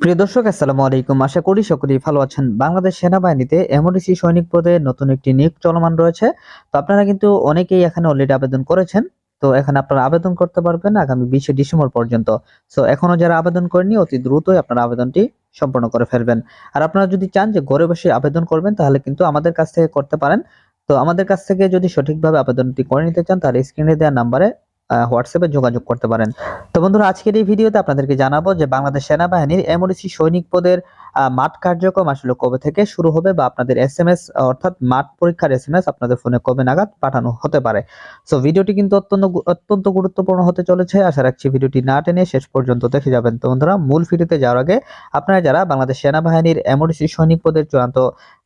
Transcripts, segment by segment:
প্রিয় দর্শক, আসসালামু আলাইকুম। আশা করি সকলেই ভালো আছেন। বাংলাদেশ সেনাবাহিনীতে এমডিসি সৈনিক পদে নতুন একটি নিয়োগ চলমান রয়েছে। তো আপনারা কিন্তু অনেকেই এখানে অলরেডি আবেদন করেছেন। তো এখানে আপনারা আবেদন করতে পারবেন আগামী বিশে ডিসেম্বর পর্যন্ত। সো এখনও যারা আবেদন করেনি অতি দ্রুতই আপনারা আবেদনটি সম্পন্ন করে ফেলবেন। আর আপনারা যদি চান যে ঘরে বসে আবেদন করবেন, তাহলে কিন্তু আমাদের কাছ থেকে করতে পারেন। তো আমাদের কাছ থেকে যদি সঠিকভাবে আবেদনটি করে নিতে চান, তাহলে স্ক্রিনে দেওয়া নাম্বারে হোয়াটসঅ্যাপে যোগাযোগ করতে পারেন। তো বন্ধুরা, আজকের এই ভিডিওতে আপনাদেরকে জানাব যে বাংলাদেশ সেনাবাহিনীর এমওডিসি সৈনিক পদের মাঠ কার্যক্রম আসলে কবে থেকে শুরু হবে বা আপনাদের এস এম এস অর্থাৎ মাঠ পরীক্ষার এস এম এস আপনাদের ফোনে কবে নাগাদ পাঠানো হতে পারে। সো ভিডিওটি কিন্তু অত্যন্ত অত্যন্ত গুরুত্বপূর্ণ হতে চলেছে। আশা রাখছি ভিডিওটি না টেনে শেষ পর্যন্ত দেখে যাবেন। তো বন্ধুরা, মূল ভিডিওতে যাওয়ার আগে আপনারা যারা বাংলাদেশ সেনাবাহিনীর এমডিসি সৈনিক পদের চূড়ান্ত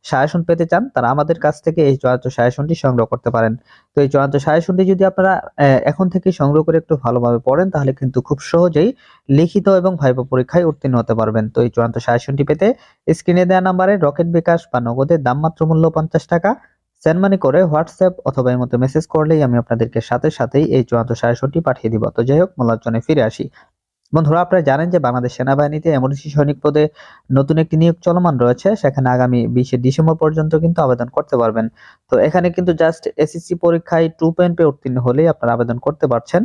সাজেশন পেতে চান, তারা আমাদের কাছ থেকে এই চূড়ান্ত সাজেশনটি সংগ্রহ করতে পারেন। তো এই চূড়ান্ত সাজেশনটি যদি আপনারা এখন থেকে সংগ্রহ করে একটু ভালোভাবে পড়েন, তাহলে কিন্তু খুব সহজেই লিখিত এবং ভাইবা পরীক্ষায় উত্তীর্ণ হতে পারবেন। তো এই চূড়ান্ত পেতে স্ক্রিনে দেওয়া নাম্বারে রকেট বিকাশ বা নগদের দাম মাত্র মূল্য পঞ্চাশ টাকা। সেন্ড মানি করে হোয়াটসঅ্যাপ অথবা এই মতো মেসেজ করলেই আমি আপনাদেরকে সাথে সাথেই এই চূড়ান্ত সাজেশনটি পাঠিয়ে দিব। তো যাই হোক মূল আলোচনায় ফিরে আসি। বন্ধুরা, আপনারা জানেন যে বাংলাদেশ সেনাবাহিনীতে এমডিসি সৈনিক পদে নতুন একটি নিয়োগ চলমান রয়েছে। সেখানে আগামী বিশে ডিসেম্বর পর্যন্ত কিন্তু আবেদন করতে পারবেন। তো এখানে কিন্তু জাস্ট এসএসসি পরীক্ষায় টু পয়েন্ট পেয়ে উত্তীর্ণ হলেই আপনারা আবেদন করতে পারছেন।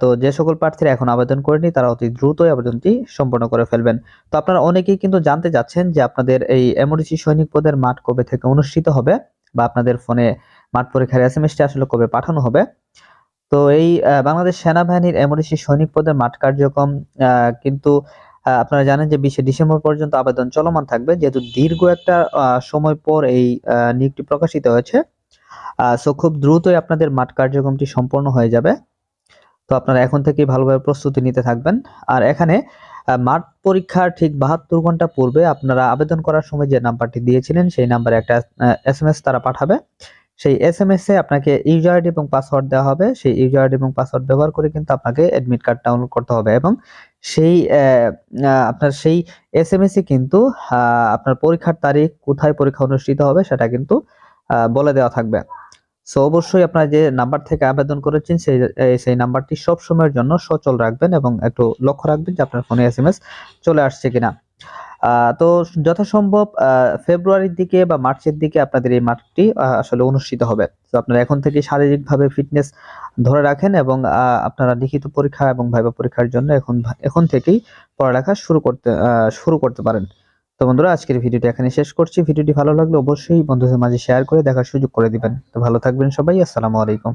তো যে সকল প্রার্থীরা এখন আবেদন করেনি, তারা অতি দ্রুতই আবেদনটি সম্পন্ন করে ফেলবেন। তো আপনারা অনেকেই কিন্তু জানতে চাচ্ছেন যে আপনাদের এই এমডিসি সৈনিক পদের মাঠ কবে থেকে অনুষ্ঠিত হবে বা আপনাদের ফোনে মাঠ পরীক্ষার এস আসলে কবে পাঠানো হবে। তো এই বাংলাদেশ সেনাবাহিনীর এমডিসি সৈনিক পদের মাঠ কার্যক্রম কিন্তু আপনারা জানেন যে বিশে ডিসেম্বর পর্যন্ত আবেদন চলমান থাকবে, যেহেতু দীর্ঘ একটা সময় পর এই নিয়োগটি প্রকাশিত হয়েছে। সো খুব দ্রুতই আপনাদের মাঠ কার্যক্রমটি সম্পন্ন হয়ে যাবে। তো আপনারা এখন থেকেই ভালোভাবে প্রস্তুতি নিতে থাকবেন। আর এখানে মাঠ পরীক্ষার ঠিক বাহাত্তর ঘণ্টা পূর্বে আপনারা আবেদন করার সময় যে নাম্বারটি দিয়েছিলেন, সেই নাম্বারে একটা এস এম তারা পাঠাবে। সেই এস এম এস এ আপনাকে ইউজার এবং পাসওয়ার্ড দেওয়া হবে। সেই ইউজার এবং পাসওয়ার্ড ব্যবহার করে কিন্তু আপনাকে অ্যাডমিট কার্ড ডাউনলোড করতে হবে এবং সেই আপনার সেই এস এম এস কিন্তু আপনার পরীক্ষার তারিখ কোথায় পরীক্ষা অনুষ্ঠিত হবে সেটা কিন্তু বলে দেওয়া থাকবে। সো অবশ্যই আপনারা যে নাম্বার থেকে আবেদন করেছেন, সেই সেই নাম্বারটি সব সময়ের জন্য সচল রাখবেন এবং একটু লক্ষ্য রাখবেন যে আপনার ফোনে এসএমএস চলে আসছে কিনা। তো যথাসম্ভব ফেব্রুয়ারির দিকে বা মার্চের দিকে আপনাদের এই মাঠটি আসলে অনুষ্ঠিত হবে। তো আপনারা এখন থেকে শারীরিকভাবে ফিটনেস ধরে রাখেন এবং আপনারা লিখিত পরীক্ষা এবং ভাইবা পরীক্ষার জন্য এখন এখন থেকেই পড়ালেখা শুরু করতে শুরু করতে পারেন। তো বন্ধুরা, আজকের ভিডিওটি এখানে শেষ করছি। ভিডিওটি ভালো লাগলে অবশ্যই বন্ধুদের মাঝে শেয়ার করে দেখার সুযোগ করে দিবেন। তো ভালো থাকবেন সবাই, আসসালামু আলাইকুম।